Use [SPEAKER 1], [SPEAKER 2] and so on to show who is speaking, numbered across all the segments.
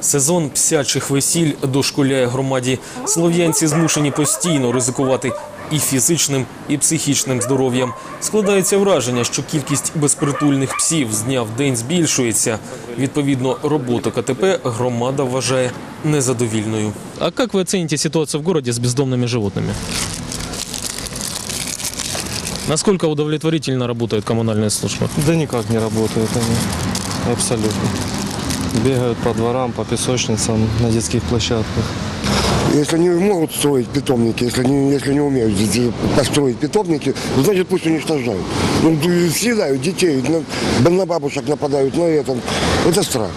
[SPEAKER 1] Сезон псячих весіль дошкуляє громаді. Слов'янці змушені постійно ризикувати і фізичним, і психічним здоров'ям. Складається враження, що кількість безпритульних псів з дня в день збільшується. Відповідно, роботу КТП громада вважає незадовільною.
[SPEAKER 2] А как вы оцените ситуацию в городе с бездомными животными? Насколько удовлетворительно работают коммунальные службы?
[SPEAKER 3] Да никак не работают они. Абсолютно. Бегают по дворам, по песочницам, на детских площадках.
[SPEAKER 4] Если они могут строить питомники, если они, если не умеют здесь построить питомники, ну, значит пусть уничтожают. Ну, д- съедают детей, на, на бабушек нападают, на это. Это страх.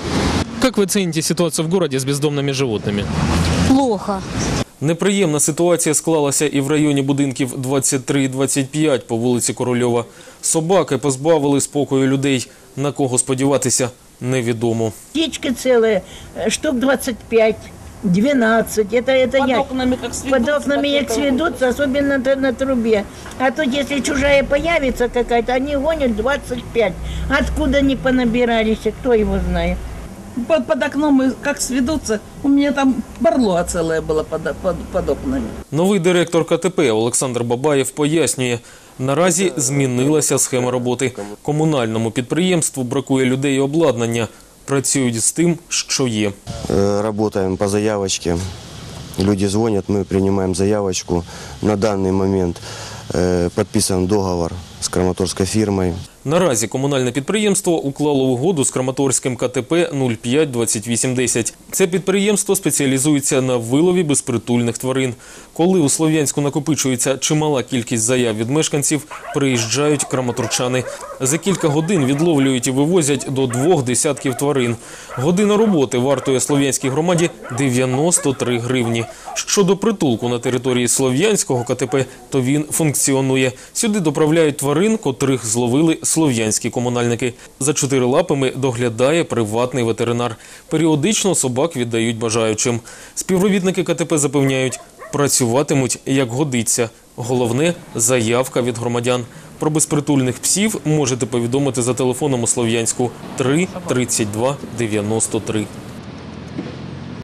[SPEAKER 2] Как вы оцените ситуацию в городе с бездомными животными?
[SPEAKER 5] Плохо.
[SPEAKER 1] Неприємна ситуація склалася і в районі будинків 23 і 25 по вулиці Корольова. Собаки позбавили спокою людей. На кого сподіватися, невідомо.
[SPEAKER 6] Птички целые, э, штук 25, 12. Это, это
[SPEAKER 7] Под
[SPEAKER 6] я.
[SPEAKER 7] окнами как сведутся.
[SPEAKER 6] Под окнами
[SPEAKER 7] так
[SPEAKER 6] как
[SPEAKER 7] это
[SPEAKER 6] сведутся, особенно на, на трубе. А тут, если чужая появится какая-то, они гонят 25. Откуда они понабирались, и кто его знает.
[SPEAKER 7] Под, под окном и как сведутся. У меня там барлога целая была под, под, под окнами.
[SPEAKER 1] Новий директор КТП Олександр Бабаєв пояснює, наразі змінилася схема роботи. Комунальному підприємству бракує людей і обладнання. Працюють з тим, що є.
[SPEAKER 8] Э, Работаем по заявочке. Люди звонят, мы принимаем заявочку. На данный момент э, подписан договор с краматорской фирмой.
[SPEAKER 1] Наразі комунальне підприємство уклало угоду з Краматорським КТП 052810. Це підприємство спеціалізується на вилові безпритульних тварин. Коли у Слов'янську накопичується чимала кількість заяв від мешканців, приїжджають краматорчани. За кілька годин відловлюють і вивозять до двох десятків тварин. Година роботи вартує Слов'янській громаді 93 гривні. Щодо притулку на території Слов'янського КТП, то він функціонує. Сюди доправляють тварин, котрих зловили слов'янські комунальники. За чотирилапами доглядає приватний ветеринар. Періодично собак віддають бажаючим. Співробітники КТП запевняють, працюватимуть як годиться. Головне заявка від громадян. Про безпритульних псів можете повідомити за телефоном у Слов'янську 3 32 93.